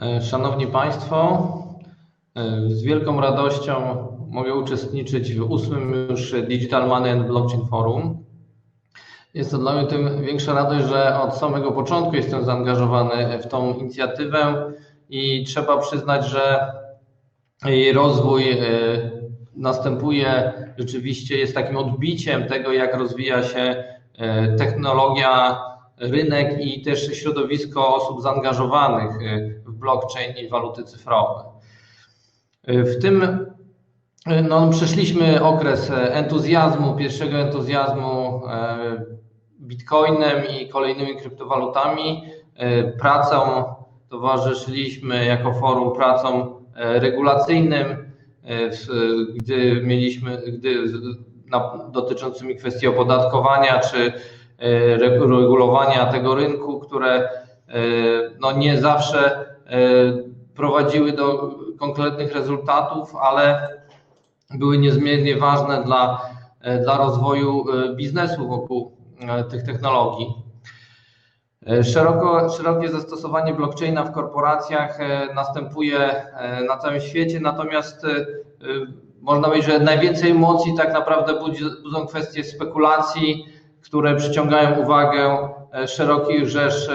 E, Szanowni Państwo, e, z wielką radością mogę uczestniczyć w ósmym już Digital Money and Blockchain Forum. Jest to dla mnie tym większa radość, że od samego początku jestem zaangażowany w tą inicjatywę i trzeba przyznać, że jej rozwój e, następuje rzeczywiście, jest takim odbiciem tego, jak rozwija się technologia, rynek i też środowisko osób zaangażowanych blockchain i waluty cyfrowe. W tym no, przeszliśmy okres entuzjazmu, pierwszego entuzjazmu bitcoinem i kolejnymi kryptowalutami. Pracą towarzyszyliśmy jako forum pracom regulacyjnym, gdy mieliśmy, gdy dotyczącymi kwestii opodatkowania czy regulowania tego rynku, które no nie zawsze prowadziły do konkretnych rezultatów, ale były niezmiernie ważne dla, dla rozwoju biznesu wokół tych technologii. Szeroko, szerokie zastosowanie blockchaina w korporacjach następuje na całym świecie, natomiast można powiedzieć, że najwięcej emocji tak naprawdę budzą kwestie spekulacji, które przyciągają uwagę szerokich rzesz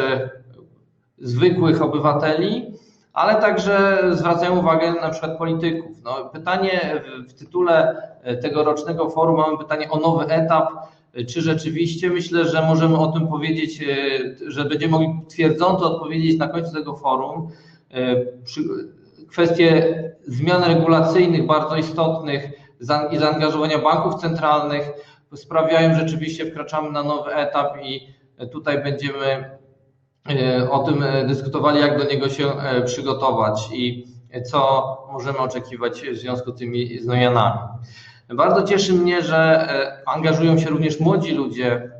zwykłych obywateli, ale także zwracają uwagę na przykład polityków. No, pytanie w tytule tegorocznego forum mamy pytanie o nowy etap. Czy rzeczywiście myślę, że możemy o tym powiedzieć, że będziemy mogli twierdząco odpowiedzieć na końcu tego forum. Kwestie zmian regulacyjnych bardzo istotnych i zaangażowania banków centralnych sprawiają, że rzeczywiście wkraczamy na nowy etap i tutaj będziemy o tym dyskutowali, jak do niego się przygotować i co możemy oczekiwać w związku z tymi zmianami. Bardzo cieszy mnie, że angażują się również młodzi ludzie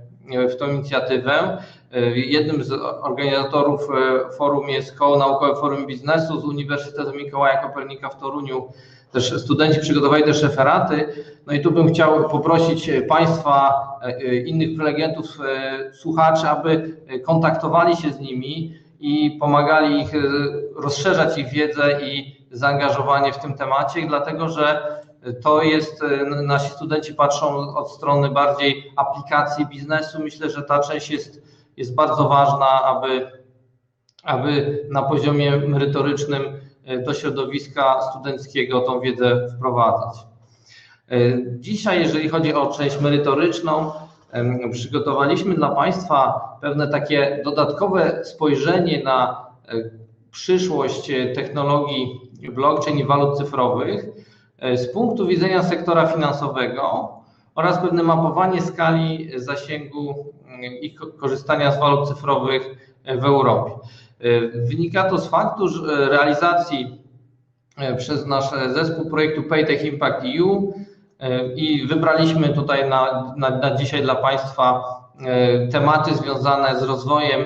w tę inicjatywę. Jednym z organizatorów forum jest Koło Naukowe Forum Biznesu z Uniwersytetu Mikołaja Kopernika w Toruniu. Też studenci przygotowali też referaty. No i tu bym chciał poprosić Państwa, innych prelegentów, słuchaczy, aby kontaktowali się z nimi i pomagali ich rozszerzać ich wiedzę i zaangażowanie w tym temacie, dlatego że to jest, nasi studenci patrzą od strony bardziej aplikacji biznesu. Myślę, że ta część jest, jest bardzo ważna, aby, aby na poziomie merytorycznym do środowiska studenckiego tą wiedzę wprowadzać. Dzisiaj, jeżeli chodzi o część merytoryczną, przygotowaliśmy dla Państwa pewne takie dodatkowe spojrzenie na przyszłość technologii blockchain i walut cyfrowych z punktu widzenia sektora finansowego oraz pewne mapowanie skali zasięgu i korzystania z walut cyfrowych w Europie. Wynika to z faktu że realizacji przez nasz zespół projektu Paytech Impact EU i wybraliśmy tutaj na, na, na dzisiaj dla Państwa tematy związane z rozwojem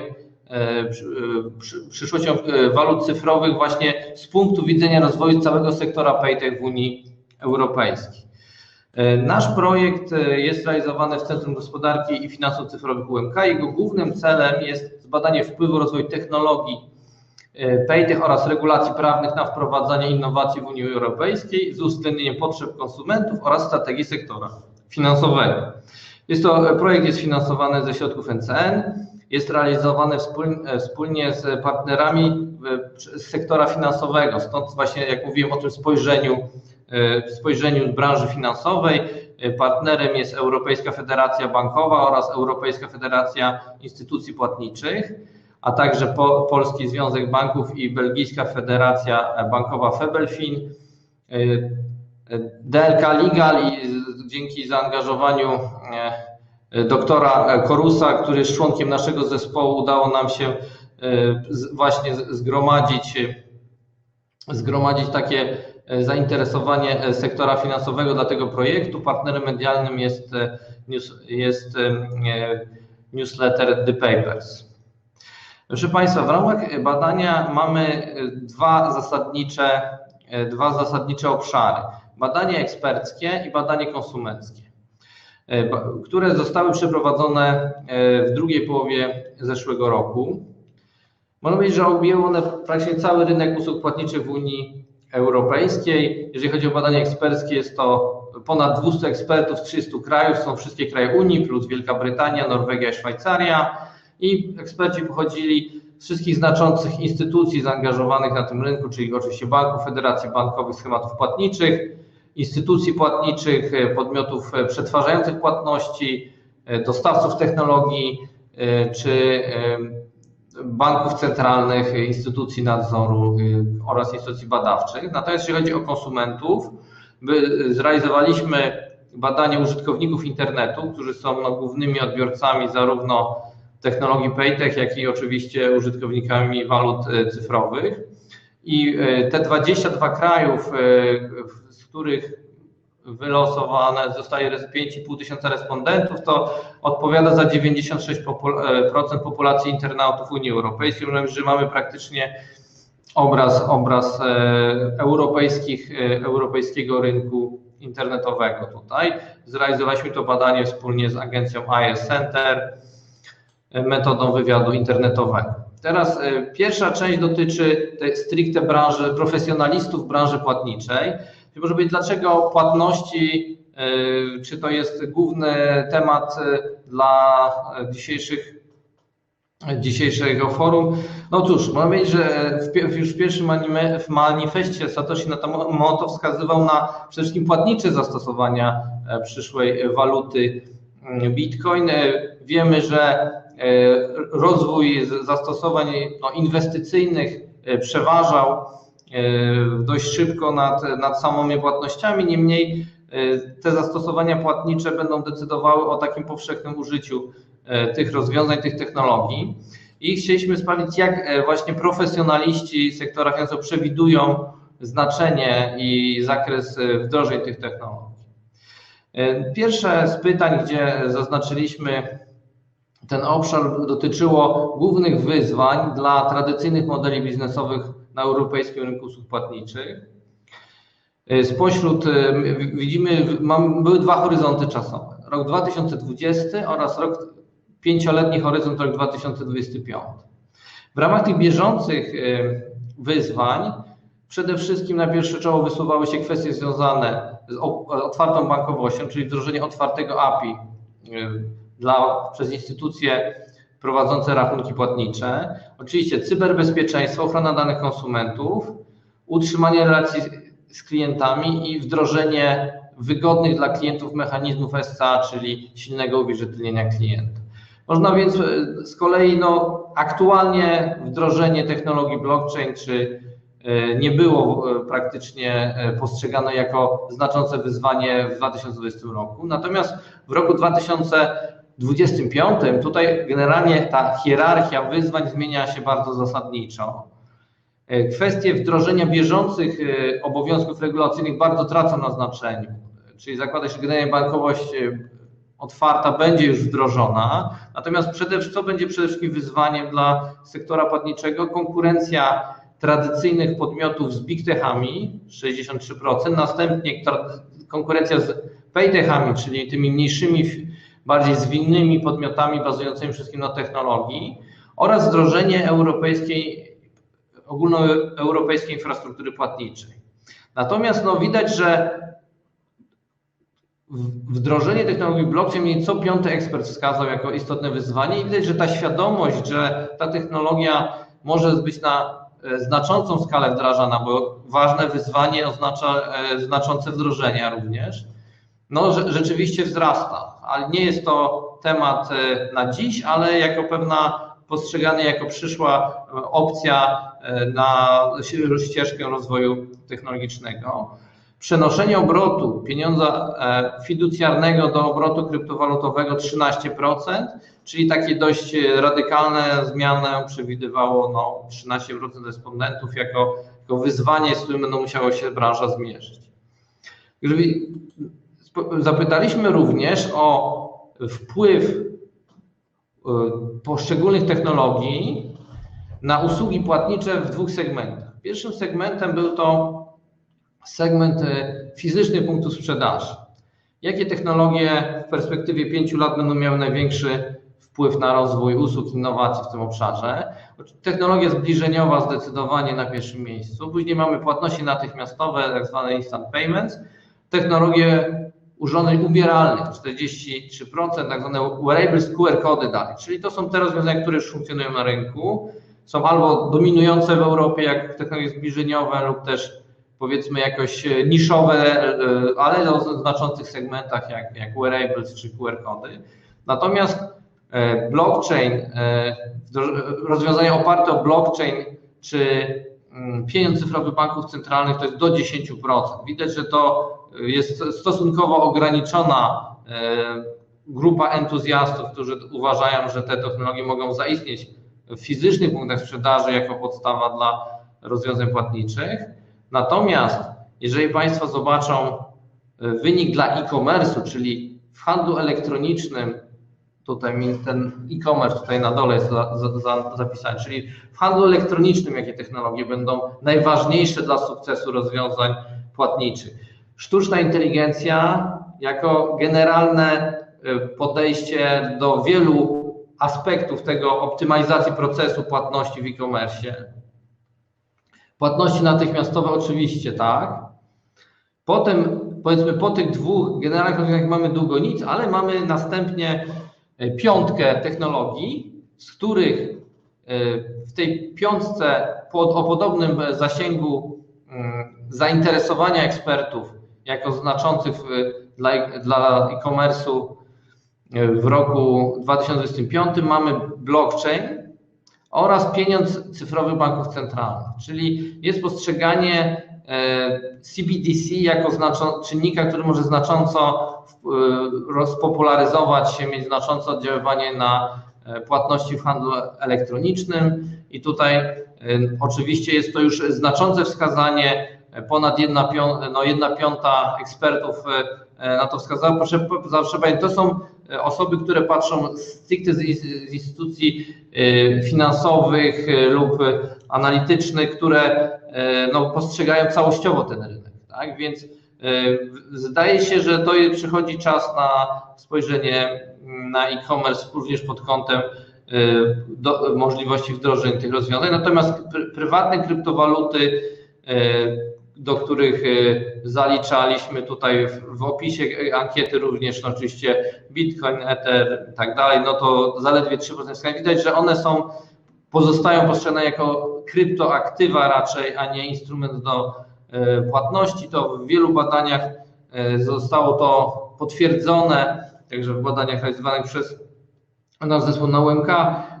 przyszłością walut cyfrowych właśnie z punktu widzenia rozwoju całego sektora Paytech w Unii Europejskiej. Nasz projekt jest realizowany w Centrum Gospodarki i Finansów Cyfrowych UMK. Jego głównym celem jest zbadanie wpływu rozwoju technologii Paytech oraz regulacji prawnych na wprowadzanie innowacji w Unii Europejskiej z uwzględnieniem potrzeb konsumentów oraz strategii sektora finansowego. Jest to projekt jest finansowany ze środków NCN jest realizowany wspólnie z partnerami z sektora finansowego. Stąd właśnie, jak mówiłem o tym spojrzeniu, spojrzeniu branży finansowej, partnerem jest Europejska Federacja Bankowa oraz Europejska Federacja Instytucji Płatniczych, a także Polski Związek Banków i Belgijska Federacja Bankowa Febelfin. DLK Legal i dzięki zaangażowaniu doktora Korusa, który jest członkiem naszego zespołu, udało nam się właśnie zgromadzić, zgromadzić takie zainteresowanie sektora finansowego dla tego projektu. Partnerem medialnym jest, jest newsletter The Papers. Proszę Państwa, w ramach badania mamy dwa zasadnicze, dwa zasadnicze obszary. Badanie eksperckie i badanie konsumenckie które zostały przeprowadzone w drugiej połowie zeszłego roku. Można powiedzieć, że objęły one praktycznie cały rynek usług płatniczych w Unii Europejskiej. Jeżeli chodzi o badania eksperckie, jest to ponad 200 ekspertów z 30 krajów, są wszystkie kraje Unii, plus Wielka Brytania, Norwegia i Szwajcaria. I eksperci pochodzili z wszystkich znaczących instytucji zaangażowanych na tym rynku, czyli oczywiście banków, federacji bankowych, schematów płatniczych, instytucji płatniczych, podmiotów przetwarzających płatności, dostawców technologii czy banków centralnych, instytucji nadzoru oraz instytucji badawczych. Natomiast jeśli chodzi o konsumentów, zrealizowaliśmy badanie użytkowników internetu, którzy są no, głównymi odbiorcami zarówno technologii PayTech, jak i oczywiście użytkownikami walut cyfrowych. I te 22 krajów, z których wylosowane zostaje 5,5 tysiąca respondentów, to odpowiada za 96% populacji internautów Unii Europejskiej. Powiedzieć, że mamy praktycznie obraz, obraz europejskich, europejskiego rynku internetowego tutaj. Zrealizowaliśmy to badanie wspólnie z agencją IS Center metodą wywiadu internetowego. Teraz pierwsza część dotyczy tej stricte branży profesjonalistów branży płatniczej. Może być dlaczego płatności, czy to jest główny temat dla dzisiejszych, dzisiejszego forum? No cóż, można powiedzieć, że już w pierwszym w manifestie Satoshi Nakamoto wskazywał na przede wszystkim płatnicze zastosowania przyszłej waluty Bitcoin. Wiemy, że rozwój zastosowań no, inwestycyjnych przeważał dość szybko nad, nad samymi płatnościami, niemniej te zastosowania płatnicze będą decydowały o takim powszechnym użyciu tych rozwiązań, tych technologii. I chcieliśmy sprawdzić, jak właśnie profesjonaliści sektora finansowego przewidują znaczenie i zakres wdrożeń tych technologii. Pierwsze z pytań, gdzie zaznaczyliśmy ten obszar, dotyczyło głównych wyzwań dla tradycyjnych modeli biznesowych na europejskim rynku usług płatniczych. Spośród widzimy, były dwa horyzonty czasowe. Rok 2020 oraz rok pięcioletni horyzont rok 2025. W ramach tych bieżących wyzwań przede wszystkim na pierwsze czoło wysuwały się kwestie związane z otwartą bankowością, czyli wdrożenie otwartego API dla, przez instytucje prowadzące rachunki płatnicze. Oczywiście cyberbezpieczeństwo, ochrona danych konsumentów, utrzymanie relacji z klientami i wdrożenie wygodnych dla klientów mechanizmów SCA, czyli silnego uwierzytelnienia klienta. Można więc z kolei no, aktualnie wdrożenie technologii blockchain czy nie było praktycznie postrzegane jako znaczące wyzwanie w 2020 roku. Natomiast w roku 2025 tutaj generalnie ta hierarchia wyzwań zmienia się bardzo zasadniczo. Kwestie wdrożenia bieżących obowiązków regulacyjnych bardzo tracą na znaczeniu. Czyli zakłada się, że generalnie bankowość otwarta będzie już wdrożona. Natomiast przede, co będzie przede wszystkim wyzwaniem dla sektora płatniczego? Konkurencja tradycyjnych podmiotów z big techami 63%, następnie konkurencja z paytechami, czyli tymi mniejszymi, bardziej zwinnymi podmiotami bazującymi wszystkim na technologii oraz wdrożenie europejskiej, ogólnoeuropejskiej infrastruktury płatniczej. Natomiast no, widać, że wdrożenie technologii blockchain co piąty ekspert wskazał jako istotne wyzwanie i widać, że ta świadomość, że ta technologia może być na znaczącą skalę wdrażana, bo ważne wyzwanie oznacza znaczące wdrożenia również, no rzeczywiście wzrasta, ale nie jest to temat na dziś, ale jako pewna postrzegany jako przyszła opcja na ścieżkę rozwoju technologicznego. Przenoszenie obrotu pieniądza fiducjarnego do obrotu kryptowalutowego 13%, czyli takie dość radykalne zmiany przewidywało no 13% respondentów jako, jako wyzwanie, z którym będą musiała się branża zmierzyć. Zapytaliśmy również o wpływ poszczególnych technologii na usługi płatnicze w dwóch segmentach. Pierwszym segmentem był to segment fizycznych punktów sprzedaży. Jakie technologie w perspektywie 5 lat będą miały największy wpływ na rozwój usług, innowacji w tym obszarze. Technologia zbliżeniowa zdecydowanie na pierwszym miejscu. Później mamy płatności natychmiastowe, tak zwane instant payments. Technologie urządzeń ubieralnych, 43%, tak zwane wearables, QR kody dalej. Czyli to są te rozwiązania, które już funkcjonują na rynku. Są albo dominujące w Europie, jak technologie zbliżeniowe, lub też powiedzmy jakoś niszowe, e, ale o znaczących segmentach, jak, jak wearables czy QR kody. Natomiast e, blockchain, e, rozwiązania oparte o blockchain czy mm, pieniądz cyfrowy banków centralnych to jest do 10%. Widać, że to jest stosunkowo ograniczona grupa entuzjastów, którzy uważają, że te technologie mogą zaistnieć w fizycznych punktach sprzedaży jako podstawa dla rozwiązań płatniczych. Natomiast jeżeli Państwo zobaczą e, wynik dla e-commerce, czyli w handlu elektronicznym, tutaj ten e-commerce tutaj na dole jest zapisany, czyli w handlu elektronicznym jakie technologie będą najważniejsze dla sukcesu rozwiązań płatniczych. Sztuczna inteligencja jako generalne e, podejście do wielu aspektów tego optymalizacji procesu płatności w e-commerce. Płatności natychmiastowe oczywiście, tak. Potem, powiedzmy, po tych dwóch generalnych rozwiązaniach mamy długo nic, ale mamy następnie e, piątkę technologii, z których e, w tej piątce pod, o podobnym zasięgu mm, zainteresowania ekspertów jako znaczących dla, dla e-commerce'u w roku 2025 mamy blockchain, oraz pieniądz cyfrowy banków centralnych, czyli jest postrzeganie e, CBDC jako czynnika, który może znacząco e, rozpopularyzować się, mieć znaczące oddziaływanie na e, płatności w handlu elektronicznym. I tutaj oczywiście jest to już znaczące wskazanie, ponad jedna, piąta, no jedna piąta ekspertów na to wskazała. Proszę, zawsze pamiętać, to są osoby, które patrzą stricte z instytucji finansowych lub analitycznych, które no, postrzegają całościowo ten rynek. Tak? Więc zdaje się, że to przychodzi czas na spojrzenie na e-commerce również pod kątem do, możliwości wdrożenia tych rozwiązań. Natomiast prywatne kryptowaluty do których e, zaliczaliśmy tutaj w, opisie ankiety również, no oczywiście Bitcoin, Ether i tak dalej, no to zaledwie 3% Widać, że one są, pozostają postrzegane jako kryptoaktywa raczej, a nie instrument do e, płatności. To w wielu badaniach e, zostało to potwierdzone, także w badaniach realizowanych przez nasz zespół na UMK,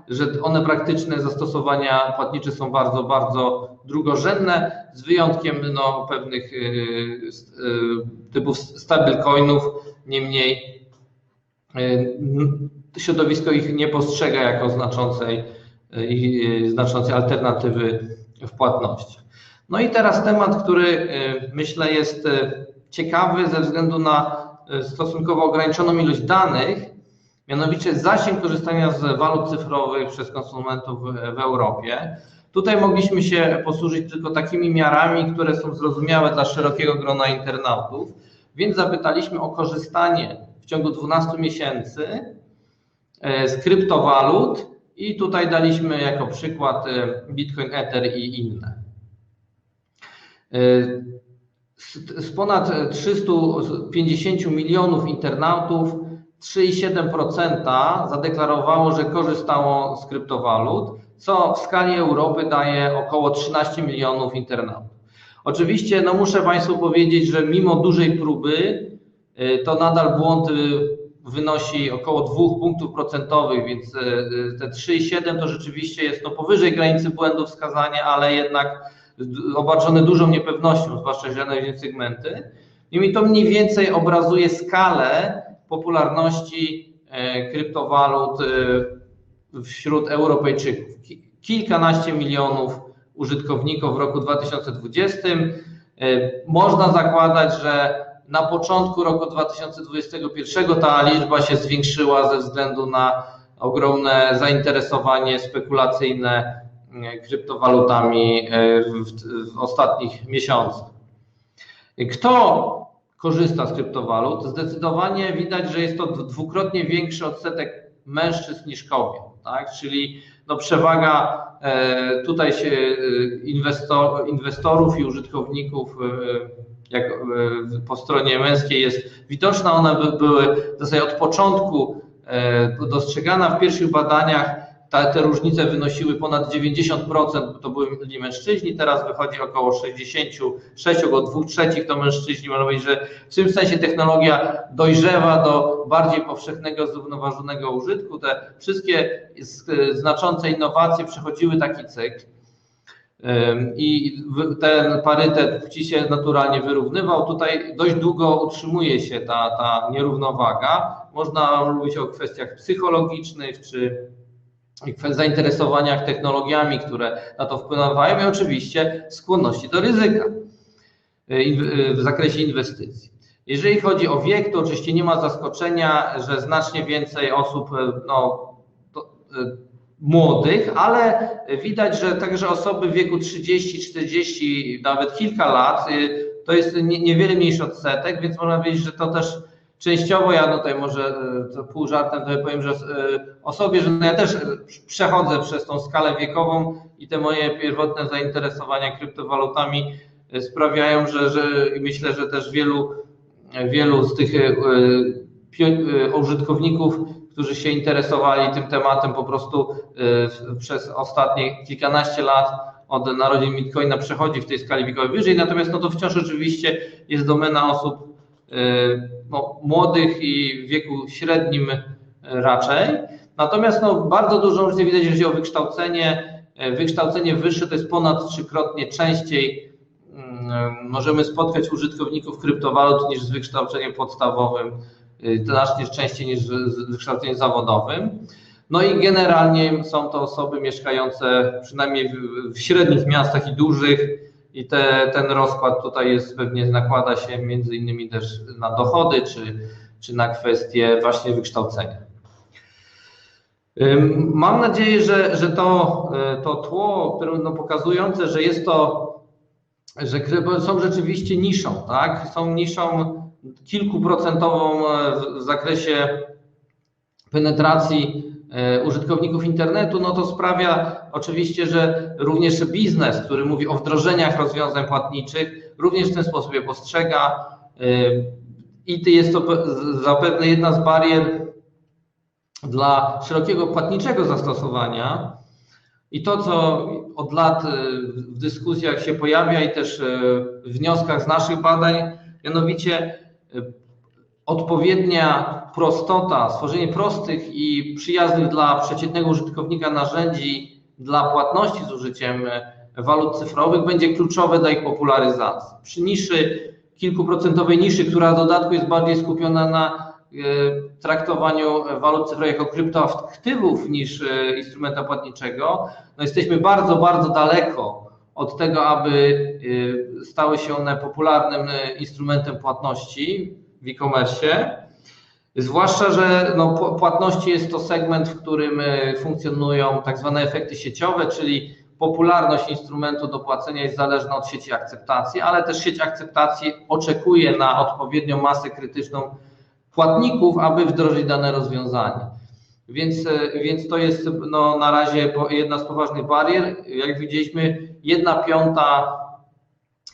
że one praktyczne zastosowania płatnicze są bardzo, bardzo drugorzędne, z wyjątkiem no, pewnych y, y, typów stablecoinów, niemniej y, środowisko ich nie postrzega jako znaczącej, znaczącej alternatywy w płatności. No i teraz temat, który myślę jest ciekawy ze względu na stosunkowo ograniczoną ilość danych, mianowicie zasięg korzystania z walut cyfrowych przez konsumentów w Europie. Tutaj mogliśmy się posłużyć tylko takimi miarami, które są zrozumiałe dla szerokiego grona internautów, więc zapytaliśmy o korzystanie w ciągu 12 miesięcy e, z kryptowalut i tutaj daliśmy jako przykład e, Bitcoin, Ether i inne. E, z ponad 350 milionów internautów 3,7% zadeklarowało, że korzystało z kryptowalut, co w skali Europy daje około 13 milionów internautów. Oczywiście, no muszę Państwu powiedzieć, że mimo dużej próby, y, to nadal błąd y, wynosi około 2 punktów procentowych, więc y, te 3,7 to rzeczywiście jest to powyżej granicy błędu wskazania, ale jednak obarczone dużą niepewnością, zwłaszcza jeżeli segmenty. I to mniej więcej obrazuje skalę popularności e, kryptowalut e, wśród Europejczyków. Kilkanaście milionów użytkowników w roku 2020. E, można zakładać, że na początku roku 2021 ta liczba się zwiększyła ze względu na ogromne zainteresowanie spekulacyjne kryptowalutami w, w ostatnich miesiącach. Kto korzysta z kryptowalut. Zdecydowanie widać, że jest to dwukrotnie większy odsetek mężczyzn niż kobiet, tak? Czyli no przewaga tutaj się inwestor, inwestorów i użytkowników jak po stronie męskiej jest widoczna, one były w zasadzie od początku dostrzegana w pierwszych badaniach te, te różnice wynosiły ponad 90%, to byli mężczyźni, teraz wychodzi około 66, około 2 trzecich to mężczyźni. Można powiedzieć, że w tym sensie technologia dojrzewa do bardziej powszechnego, zrównoważonego użytku. Te wszystkie znaczące innowacje przechodziły taki cykl. I ten parytet płci się naturalnie wyrównywał. Tutaj dość długo utrzymuje się ta, ta nierównowaga. Można mówić o kwestiach psychologicznych czy zainteresowaniach technologiami, które na to wpływają i oczywiście skłonności do ryzyka y, y, w zakresie inwestycji. Jeżeli chodzi o wiek, to oczywiście nie ma zaskoczenia, że znacznie więcej osób y, no, to, młodych, ale widać, że także osoby w wieku 30, 40, nawet kilka lat, to jest niewiele mniejszy odsetek, więc można powiedzieć, że to też Częściowo ja tutaj może e, to pół żartem to powiem, że e, o sobie, że no ja też przechodzę przez tą skalę wiekową i te moje pierwotne zainteresowania kryptowalutami e, sprawiają, że, że myślę, że też wielu, wielu z tych użytkowników, którzy się interesowali tym tematem po prostu przez ostatnie kilkanaście lat od narodzin Bitcoina przechodzi w tej skali wiekowej wyżej, natomiast no to wciąż oczywiście jest domena osób no, młodych i w wieku średnim raczej. Natomiast no, bardzo dużą różnicę widać, jeżeli chodzi o wykształcenie. Wykształcenie wyższe to jest ponad trzykrotnie częściej mm, możemy spotkać użytkowników kryptowalut niż z wykształceniem podstawowym, y, znacznie częściej niż z wykształceniem zawodowym. No i generalnie są to osoby mieszkające przynajmniej w średnich miastach i dużych, i te, ten rozkład tutaj jest pewnie nakłada się między innymi też na dochody czy, czy na kwestie właśnie wykształcenia. Mam nadzieję, że, że to, e, to tło, które no pokazujące, że jest to, że są rzeczywiście niszą, tak? Są niszą kilkuprocentową e, w zakresie penetracji użytkowników internetu, no to sprawia oczywiście, że również biznes, który mówi o wdrożeniach rozwiązań płatniczych, również w ten sposób je postrzega e, i jest to zapewne jedna z barier dla szerokiego płatniczego zastosowania. I to, co od lat e, w dyskusjach się pojawia i też w wnioskach z naszych badań, mianowicie odpowiednia prostota, stworzenie prostych i przyjaznych dla przeciętnego użytkownika narzędzi dla płatności z użyciem walut cyfrowych będzie kluczowe dla ich popularyzacji. Przy niszy, kilkuprocentowej niszy, która w dodatku jest bardziej skupiona na e, traktowaniu walut cyfrowych jako kryptoaktywów niż e, instrumenta płatniczego, no jesteśmy bardzo, bardzo daleko od tego, aby e, stały się one popularnym instrumentem płatności w e-commerce. Zwłaszcza, że no, płatności jest to segment, w którym e, funkcjonują tak zwane efekty sieciowe, czyli popularność instrumentu do płacenia jest zależna od sieci akceptacji, ale też sieć akceptacji oczekuje na odpowiednią masę krytyczną płatników, aby wdrożyć dane rozwiązanie. Więc, e, więc to jest no, na razie jedna z poważnych barier. Jak widzieliśmy, jedna piąta,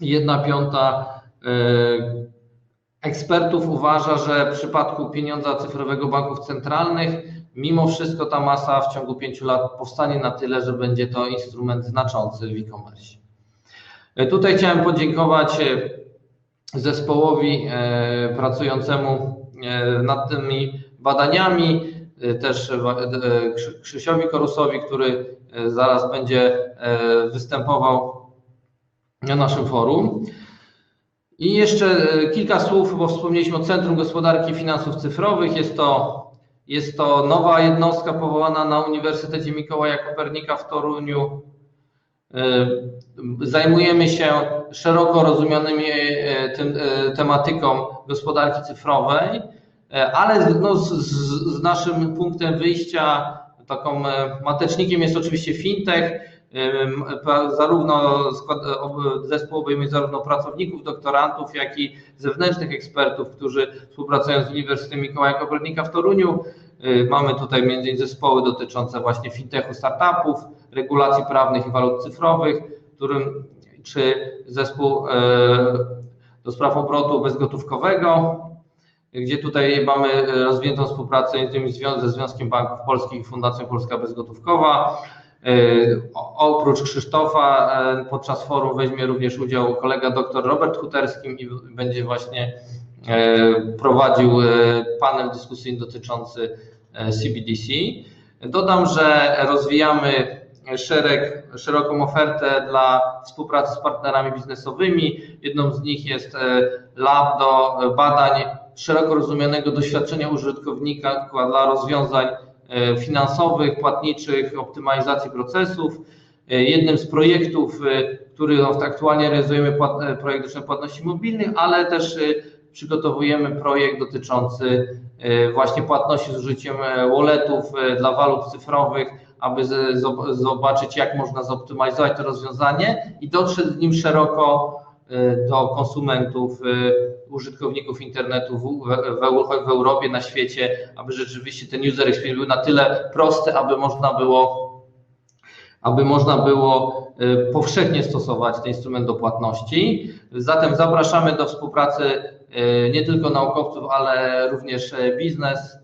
jedna piąta yy, ekspertów uważa, że w przypadku pieniądza cyfrowego banków centralnych, mimo wszystko ta masa w ciągu pięciu lat powstanie na tyle, że będzie to instrument znaczący w e-commerce. E, tutaj chciałem podziękować e, zespołowi e, pracującemu nad tymi badaniami, też Krzysiowi Korusowi, który zaraz będzie występował na naszym forum. I jeszcze e, kilka słów, bo wspomnieliśmy o Centrum Gospodarki Finansów Cyfrowych. Jest to, jest to nowa jednostka powołana na Uniwersytecie Mikołaja Kopernika w Toruniu. E, zajmujemy się szeroko rozumianymi e, tym, tematyką gospodarki cyfrowej, ale no z, z naszym punktem wyjścia, taką matecznikiem jest oczywiście fintech Zarówno zespół obejmuje zarówno pracowników, doktorantów, jak i zewnętrznych ekspertów, którzy współpracują z Uniwersytetem Mikołaja Kopernika w Toruniu. Mamy tutaj innymi zespoły dotyczące właśnie fintechu, startupów, regulacji prawnych i walut cyfrowych, którym czy zespół do spraw obrotu bezgotówkowego, gdzie tutaj mamy rozwiniętą współpracę ze Związkiem Banków Polskich i Fundacją Polska Bezgotówkowa. Oprócz Krzysztofa podczas forum weźmie również udział kolega dr Robert Huterski i będzie właśnie prowadził panel dyskusyjny dotyczący CBDC. Dodam, że rozwijamy szereg, szeroką ofertę dla współpracy z partnerami biznesowymi. Jedną z nich jest lab do badań szeroko rozumianego doświadczenia użytkownika dla rozwiązań finansowych, płatniczych, optymalizacji procesów. Jednym z projektów, który aktualnie realizujemy, projekt dotyczący płatności mobilnych, ale też przygotowujemy projekt dotyczący właśnie płatności z użyciem walletów dla walut cyfrowych, aby zobaczyć, jak można zoptymalizować to rozwiązanie i dotrzeć z nim szeroko do konsumentów, użytkowników internetu w Europie, na świecie, aby rzeczywiście ten user experience był na tyle prosty, aby można było, aby można było powszechnie stosować ten instrument do płatności. Zatem zapraszamy do współpracy nie tylko naukowców, ale również biznes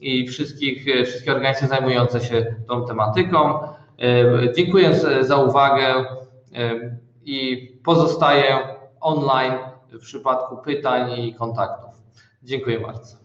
i wszystkich, wszystkie organizacje zajmujące się tą tematyką. Dziękuję za uwagę i pozostaję online w przypadku pytań i kontaktów. Dziękuję bardzo.